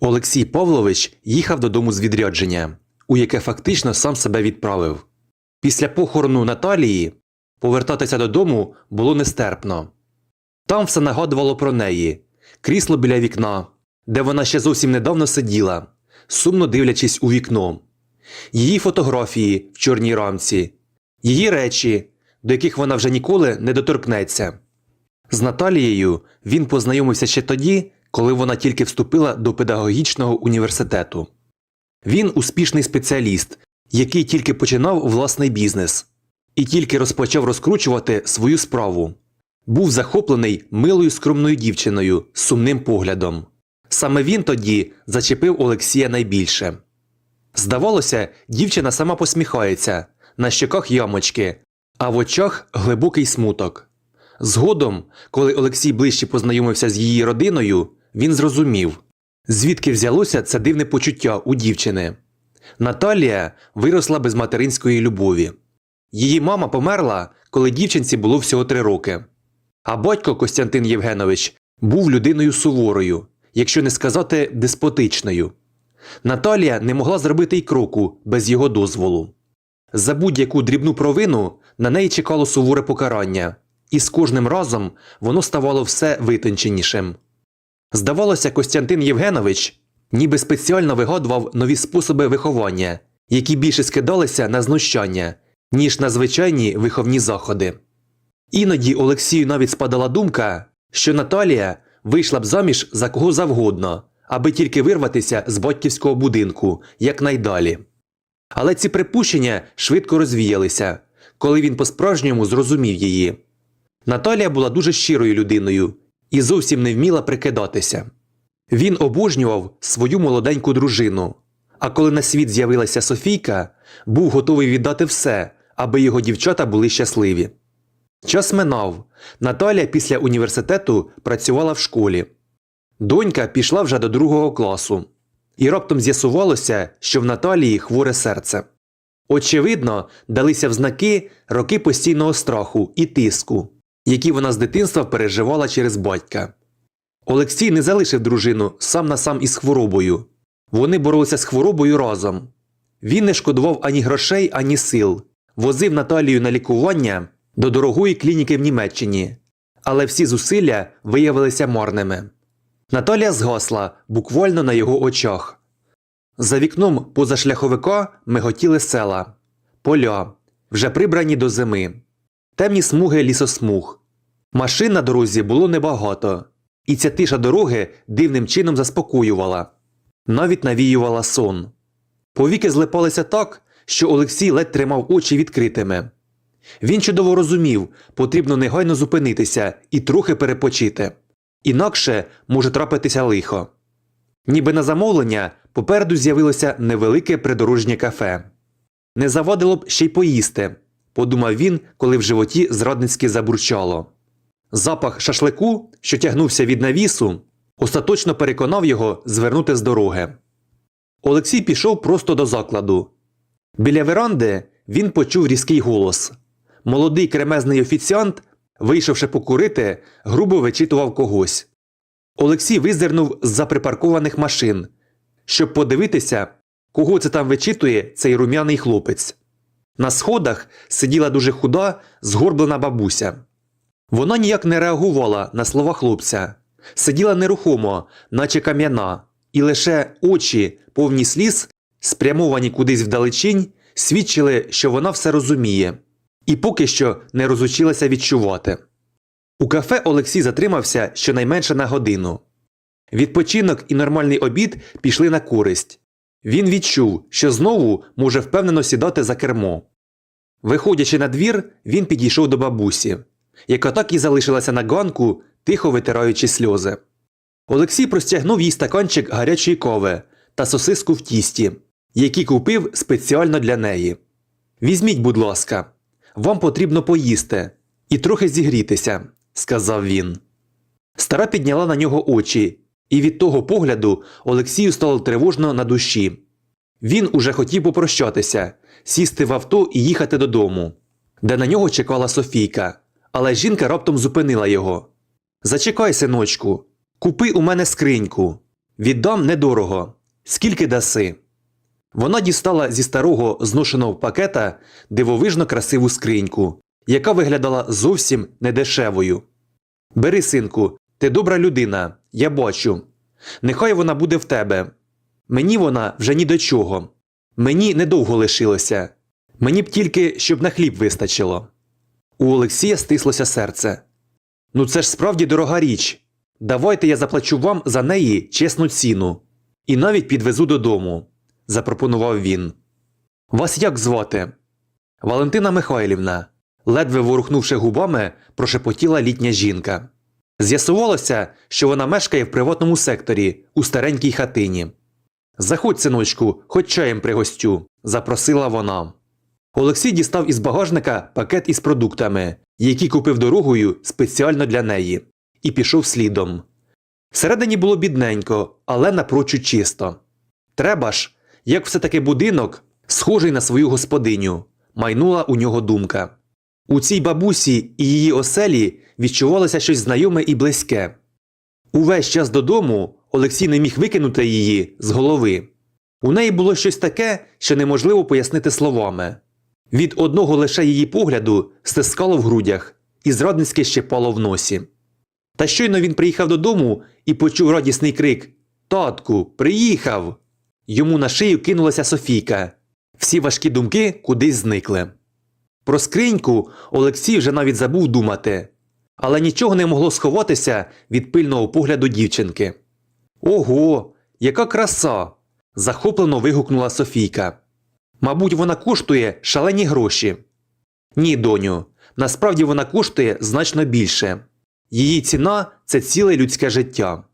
Олексій Павлович їхав додому з відрядження, у яке фактично сам себе відправив. Після похорону Наталії повертатися додому було нестерпно. Там все нагадувало про неї крісло біля вікна, де вона ще зовсім недавно сиділа, сумно дивлячись у вікно, її фотографії в чорній рамці, її речі, до яких вона вже ніколи не доторкнеться. З Наталією він познайомився ще тоді, коли вона тільки вступила до педагогічного університету. Він успішний спеціаліст, який тільки починав власний бізнес і тільки розпочав розкручувати свою справу. Був захоплений милою скромною дівчиною з сумним поглядом. Саме він тоді зачепив Олексія найбільше. Здавалося, дівчина сама посміхається, на щоках ямочки, а в очах глибокий смуток. Згодом, коли Олексій ближче познайомився з її родиною, він зрозумів, звідки взялося це дивне почуття у дівчини. Наталія виросла без материнської любові. Її мама померла, коли дівчинці було всього три роки. А батько Костянтин Євгенович був людиною суворою, якщо не сказати деспотичною. Наталія не могла зробити й кроку без його дозволу. За будь-яку дрібну провину на неї чекало суворе покарання, і з кожним разом воно ставало все витонченішим. Здавалося, Костянтин Євгенович ніби спеціально вигадував нові способи виховання, які більше скидалися на знущання, ніж на звичайні виховні заходи. Іноді Олексію навіть спадала думка, що Наталія вийшла б заміж за кого завгодно, аби тільки вирватися з батьківського будинку якнайдалі. Але ці припущення швидко розвіялися, коли він по-справжньому зрозумів її. Наталія була дуже щирою людиною і зовсім не вміла прикидатися. Він обожнював свою молоденьку дружину, а коли на світ з'явилася Софійка, був готовий віддати все, аби його дівчата були щасливі. Час минав. Наталя після університету працювала в школі. Донька пішла вже до другого класу, і раптом з'ясувалося, що в Наталії хворе серце. Очевидно, далися в знаки роки постійного страху і тиску, які вона з дитинства переживала через батька. Олексій не залишив дружину сам на сам із хворобою. Вони боролися з хворобою разом. Він не шкодував ані грошей, ані сил, возив Наталію на лікування до дорогої клініки в Німеччині, але всі зусилля виявилися марними. Наталія згасла буквально на його очах. За вікном позашляховика миготіли села, поля, вже прибрані до зими, темні смуги лісосмуг. Машин на дорозі було небагато, і ця тиша дороги дивним чином заспокоювала, навіть навіювала сон. Повіки злипалися так, що Олексій ледь тримав очі відкритими. Він чудово розумів, потрібно негайно зупинитися і трохи перепочити. Інакше може трапитися лихо. Ніби на замовлення попереду з'явилося невелике придорожнє кафе. Не завадило б ще й поїсти, подумав він, коли в животі зрадницьки забурчало. Запах шашлику, що тягнувся від навісу, остаточно переконав його звернути з дороги. Олексій пішов просто до закладу. Біля веранди він почув різкий голос. Молодий кремезний офіціант, вийшовши покурити, грубо вичитував когось. Олексій визирнув з-за припаркованих машин, щоб подивитися, кого це там вичитує цей рум'яний хлопець. На сходах сиділа дуже худа, згорблена бабуся. Вона ніяк не реагувала на слова хлопця, сиділа нерухомо, наче кам'яна, і лише очі, повні сліз, спрямовані кудись вдалечінь, свідчили, що вона все розуміє, і поки що не розучилася відчувати. У кафе Олексій затримався щонайменше на годину. Відпочинок і нормальний обід пішли на користь. Він відчув, що знову може впевнено сідати за кермо. Виходячи на двір, він підійшов до бабусі, яка так і залишилася на ганку, тихо витираючи сльози. Олексій простягнув їй стаканчик гарячої кови та сосиску в тісті, які купив спеціально для неї. Візьміть, будь ласка, вам потрібно поїсти і трохи зігрітися, сказав він. Стара підняла на нього очі, і від того погляду Олексію стало тривожно на душі. Він уже хотів попрощатися, сісти в авто і їхати додому, де на нього чекала Софійка, але жінка раптом зупинила його. Зачекай, синочку, купи у мене скриньку. Віддам недорого. Скільки даси? Вона дістала зі старого зношеного пакета дивовижно красиву скриньку, яка виглядала зовсім недешевою. Бери, синку, ти добра людина, я бачу. Нехай вона буде в тебе. Мені вона вже ні до чого. Мені недовго лишилося. Мені б тільки, щоб на хліб вистачило. У Олексія стислося серце. Ну це ж справді дорога річ. Давайте я заплачу вам за неї чесну ціну. І навіть підвезу додому, запропонував він. Вас як звати? Валентина Михайлівна, ледве ворухнувши губами, прошепотіла літня жінка. З'ясувалося, що вона мешкає в приватному секторі у старенькій хатині. Заходь, синочку, хоч чаєм пригостю, запросила вона. Олексій дістав із багажника пакет із продуктами, які купив дорогою спеціально для неї, і пішов слідом. Всередині було бідненько, але напрочуд чисто. Треба ж, як все таки будинок, схожий на свою господиню, майнула у нього думка. У цій бабусі і її оселі відчувалося щось знайоме і близьке. Увесь час додому Олексій не міг викинути її з голови. У неї було щось таке, що неможливо пояснити словами. Від одного лише її погляду стискало в грудях і зрадницьки щепало в носі. Та щойно він приїхав додому і почув радісний крик Татку, приїхав. Йому на шию кинулася Софійка. Всі важкі думки кудись зникли. Про скриньку Олексій вже навіть забув думати, але нічого не могло сховатися від пильного погляду дівчинки. Ого, яка краса! захоплено вигукнула Софійка. Мабуть, вона коштує шалені гроші. Ні, доню, насправді вона коштує значно більше. Її ціна це ціле людське життя.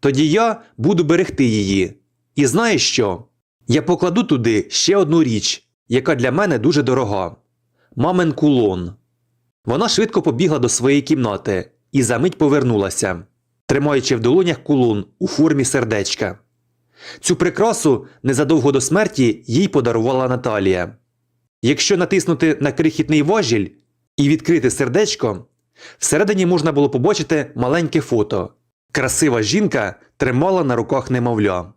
Тоді я буду берегти її. І знаєш що? Я покладу туди ще одну річ, яка для мене дуже дорога мамин кулон. Вона швидко побігла до своєї кімнати і за мить повернулася, тримаючи в долонях кулон у формі сердечка. Цю прикрасу незадовго до смерті їй подарувала Наталія. Якщо натиснути на крихітний важіль і відкрити сердечко, всередині можна було побачити маленьке фото. Красива жінка тримала на руках немовля.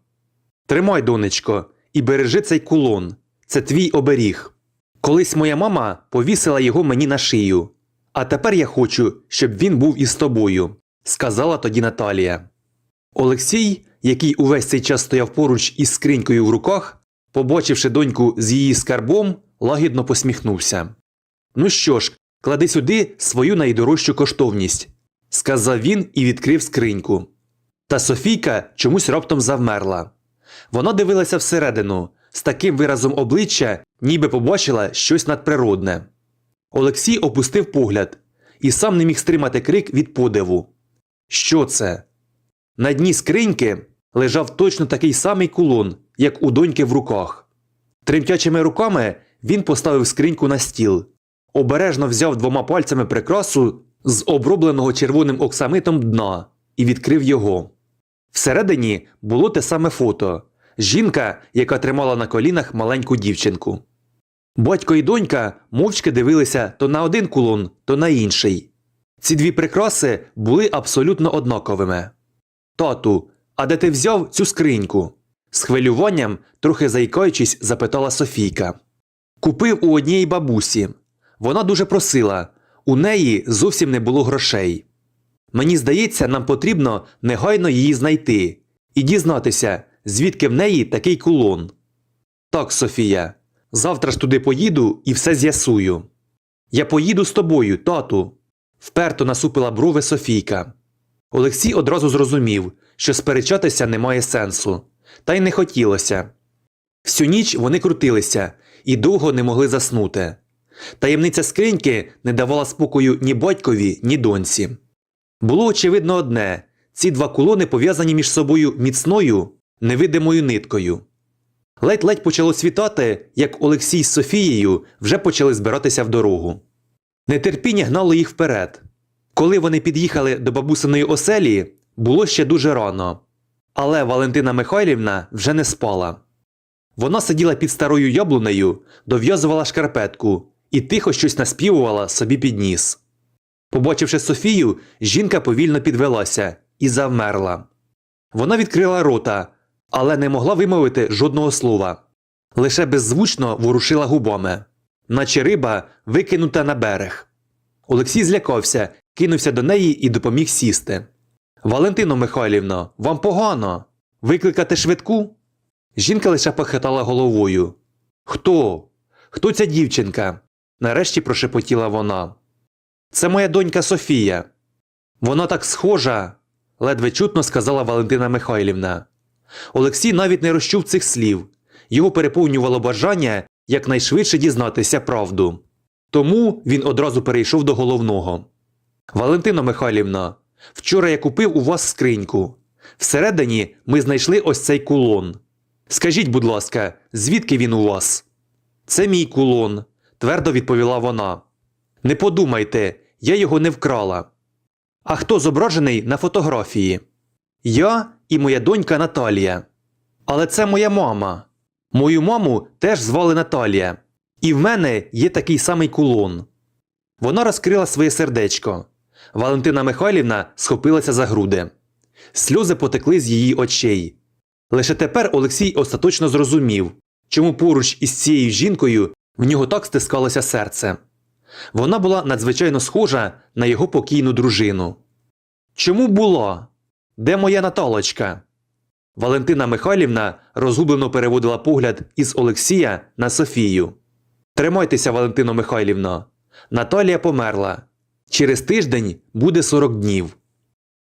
Тримай, донечко, і бережи цей кулон. Це твій оберіг. Колись моя мама повісила його мені на шию. А тепер я хочу, щоб він був із тобою, сказала тоді Наталія. Олексій, який увесь цей час стояв поруч із скринькою в руках, побачивши доньку з її скарбом, лагідно посміхнувся. Ну що ж, клади сюди свою найдорожчу коштовність, сказав він і відкрив скриньку. Та Софійка чомусь раптом завмерла. Вона дивилася всередину, з таким виразом обличчя, ніби побачила щось надприродне. Олексій опустив погляд і сам не міг стримати крик від подиву. Що це? На дні скриньки лежав точно такий самий кулон, як у доньки в руках. Тремтячими руками він поставив скриньку на стіл, обережно взяв двома пальцями прикрасу з обробленого червоним оксамитом дна і відкрив його. Всередині було те саме фото жінка, яка тримала на колінах маленьку дівчинку. Батько і донька мовчки дивилися то на один кулон, то на інший. Ці дві прикраси були абсолютно однаковими. Тату, а де ти взяв цю скриньку? з хвилюванням, трохи заїкаючись, запитала Софійка. Купив у однієї бабусі. Вона дуже просила, у неї зовсім не було грошей. Мені здається, нам потрібно негайно її знайти і дізнатися, звідки в неї такий кулон. Так, Софія, завтра ж туди поїду і все з'ясую. Я поїду з тобою, тату. Вперто насупила брови Софійка. Олексій одразу зрозумів, що сперечатися немає сенсу, та й не хотілося. Всю ніч вони крутилися і довго не могли заснути. Таємниця скриньки не давала спокою ні батькові, ні доньці. Було очевидно одне ці два кулони пов'язані між собою міцною, невидимою ниткою. Ледь-ледь почало світати, як Олексій з Софією вже почали збиратися в дорогу. Нетерпіння гнало їх вперед. Коли вони під'їхали до бабусиної оселі, було ще дуже рано. Але Валентина Михайлівна вже не спала. Вона сиділа під старою яблунею, дов'язувала шкарпетку і тихо щось наспівувала собі під ніс. Побачивши Софію, жінка повільно підвелася і завмерла. Вона відкрила рота, але не могла вимовити жодного слова. Лише беззвучно ворушила губами, наче риба викинута на берег. Олексій злякався, кинувся до неї і допоміг сісти. Валентино Михайлівно, вам погано. Викликати швидку? Жінка лише похитала головою. Хто? Хто ця дівчинка? нарешті прошепотіла вона. Це моя донька Софія. Вона так схожа, ледве чутно сказала Валентина Михайлівна. Олексій навіть не розчув цих слів. Його переповнювало бажання якнайшвидше дізнатися правду. Тому він одразу перейшов до головного. Валентино Михайлівна, вчора я купив у вас скриньку. Всередині ми знайшли ось цей кулон. Скажіть, будь ласка, звідки він у вас? Це мій кулон, твердо відповіла вона. Не подумайте, я його не вкрала. А хто зображений на фотографії? Я і моя донька Наталія. Але це моя мама. Мою маму теж звали Наталія. І в мене є такий самий кулон. Вона розкрила своє сердечко. Валентина Михайлівна схопилася за груди. Сльози потекли з її очей. Лише тепер Олексій остаточно зрозумів, чому поруч із цією жінкою в нього так стискалося серце. Вона була надзвичайно схожа на його покійну дружину. Чому була? Де моя Наталочка? Валентина Михайлівна розгублено переводила погляд із Олексія на Софію. Тримайтеся, Валентино Михайлівно. Наталія померла. Через тиждень буде 40 днів.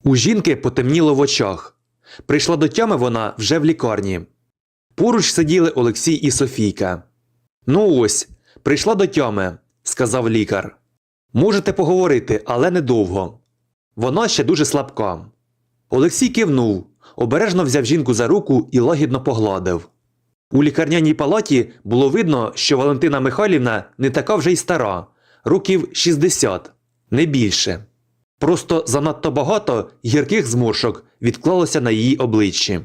У жінки потемніло в очах. Прийшла до тями вона вже в лікарні. Поруч сиділи Олексій і Софійка. Ну ось, прийшла до тями, сказав лікар. Можете поговорити, але недовго. Вона ще дуже слабка. Олексій кивнув, обережно взяв жінку за руку і лагідно погладив. У лікарняній палаті було видно, що Валентина Михайлівна не така вже й стара, років 60, не більше. Просто занадто багато гірких зморшок відклалося на її обличчі.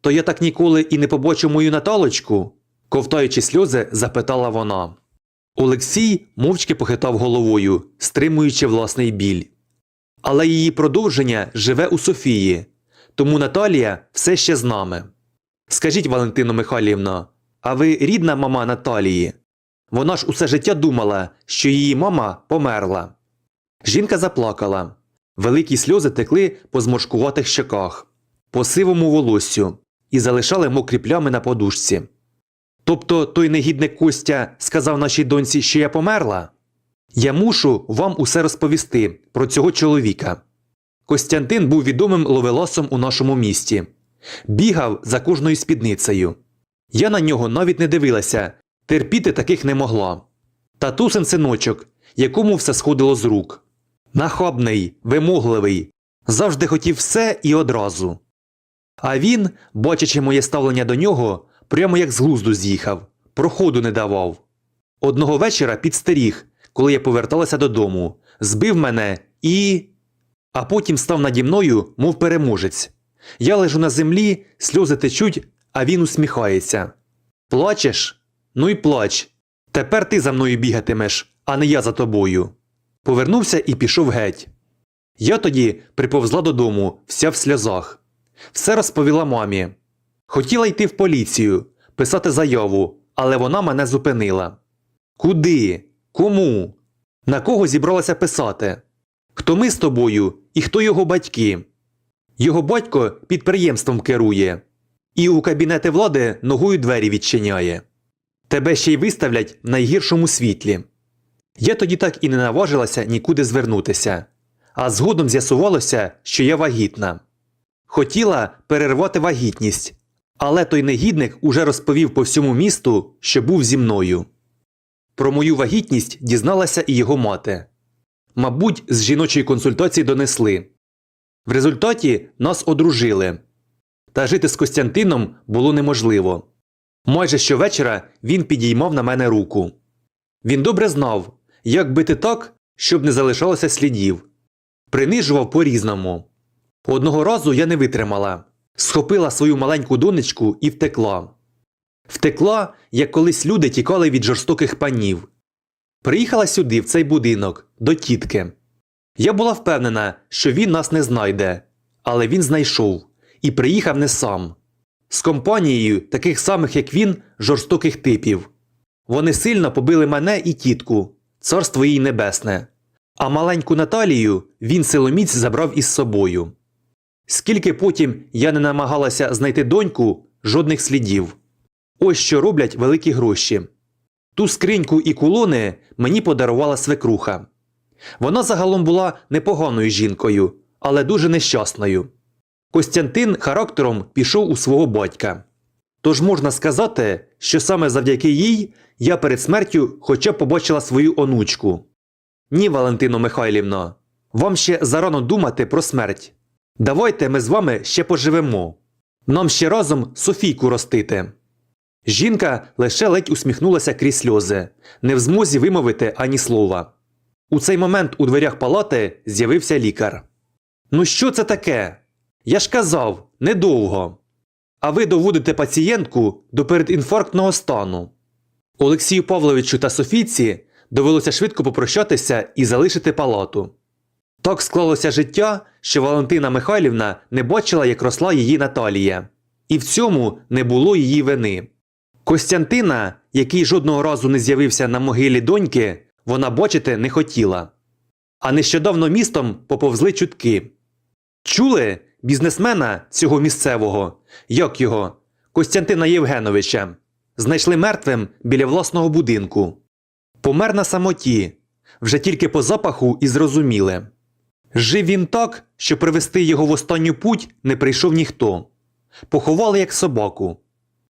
То я так ніколи і не побачу мою Наталочку? ковтаючи сльози, запитала вона. Олексій мовчки похитав головою, стримуючи власний біль. Але її продовження живе у Софії, тому Наталія все ще з нами. Скажіть, Валентино Михайлівно, а ви рідна мама Наталії? Вона ж усе життя думала, що її мама померла. Жінка заплакала. Великі сльози текли по зморшкуватих щоках, по сивому волоссю і залишали мокрі плями на подушці. Тобто той негідник Костя сказав нашій доньці, що я померла? Я мушу вам усе розповісти про цього чоловіка. Костянтин був відомим ловеласом у нашому місті. Бігав за кожною спідницею. Я на нього навіть не дивилася, терпіти таких не могла. Татусин синочок, якому все сходило з рук. Нахабний, вимогливий, завжди хотів все і одразу. А він, бачачи моє ставлення до нього, прямо як з глузду з'їхав, проходу не давав. Одного вечора підстеріг, коли я поверталася додому, збив мене і. А потім став наді мною, мов переможець. Я лежу на землі, сльози течуть, а він усміхається. Плачеш? Ну й плач. Тепер ти за мною бігатимеш, а не я за тобою. Повернувся і пішов геть. Я тоді приповзла додому, вся в сльозах. Все розповіла мамі. Хотіла йти в поліцію, писати заяву, але вона мене зупинила. Куди? Кому? На кого зібралася писати? Хто ми з тобою і хто його батьки? Його батько підприємством керує, і у кабінети влади ногою двері відчиняє. Тебе ще й виставлять в найгіршому світлі. Я тоді так і не наважилася нікуди звернутися, а згодом з'ясувалося, що я вагітна. Хотіла перервати вагітність, але той негідник уже розповів по всьому місту, що був зі мною. Про мою вагітність дізналася і його мати. Мабуть, з жіночої консультації донесли. В результаті нас одружили. Та жити з Костянтином було неможливо. Майже щовечора він підіймав на мене руку. Він добре знав, як бити так, щоб не залишалося слідів. Принижував по різному. Одного разу я не витримала, схопила свою маленьку донечку і втекла. Втекла, як колись люди тікали від жорстоких панів. Приїхала сюди, в цей будинок, до тітки. Я була впевнена, що він нас не знайде, але він знайшов і приїхав не сам. З компанією таких самих, як він, жорстоких типів. Вони сильно побили мене і тітку, царство їй небесне. А маленьку Наталію він силоміць забрав із собою. Скільки потім я не намагалася знайти доньку, жодних слідів. Ось що роблять великі гроші. Ту скриньку і кулони мені подарувала свекруха. Вона загалом була непоганою жінкою, але дуже нещасною. Костянтин характером пішов у свого батька. Тож можна сказати, що саме завдяки їй я перед смертю хоча б побачила свою онучку. Ні, Валентино Михайлівно, вам ще зарано думати про смерть. Давайте ми з вами ще поживемо. Нам ще разом Софійку ростити. Жінка лише ледь усміхнулася крізь сльози, не в змозі вимовити ані слова. У цей момент у дверях палати з'явився лікар. Ну що це таке? Я ж казав, недовго. А ви доводите пацієнтку до передінфарктного стану. Олексію Павловичу та Софійці довелося швидко попрощатися і залишити палату. Так склалося життя, що Валентина Михайлівна не бачила, як росла її Наталія, і в цьому не було її вини. Костянтина, який жодного разу не з'явився на могилі доньки, вона бачити не хотіла. А нещодавно містом поповзли чутки. Чули бізнесмена цього місцевого, як його, Костянтина Євгеновича, знайшли мертвим біля власного будинку. Помер на самоті, вже тільки по запаху і зрозуміли. Жив він так, що привести його в останню путь не прийшов ніхто. Поховали як собаку.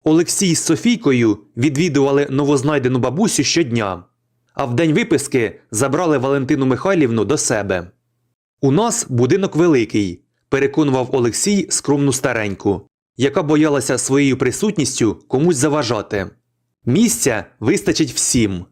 Олексій з Софійкою відвідували новознайдену бабусю щодня, а в день виписки забрали Валентину Михайлівну до себе. У нас будинок великий, переконував Олексій скромну стареньку, яка боялася своєю присутністю комусь заважати. Місця вистачить всім.